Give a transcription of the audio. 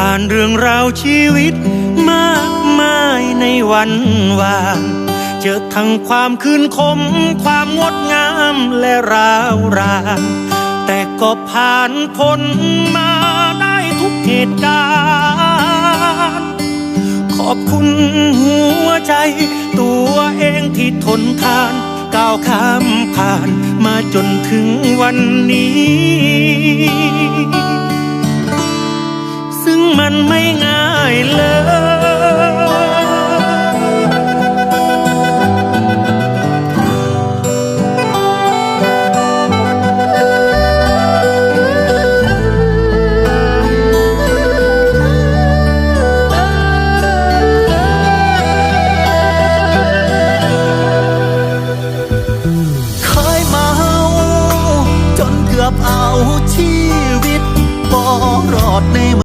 ผ่านเรื่องราวชีวิตมากมายในวันวานเจอทั้งความคืนคม ความงดงามและร้าวรานแต่ก็ผ่านพ้นมาได้ทุกเหตุการณ์ ขอบคุณหัวใจ ตัวเองที่ทนทาน ก้าวข้ามผ่านมาจนถึงวันนี้ ไม่ง่ายเลยอบเอาชีวิตบ่รอดใน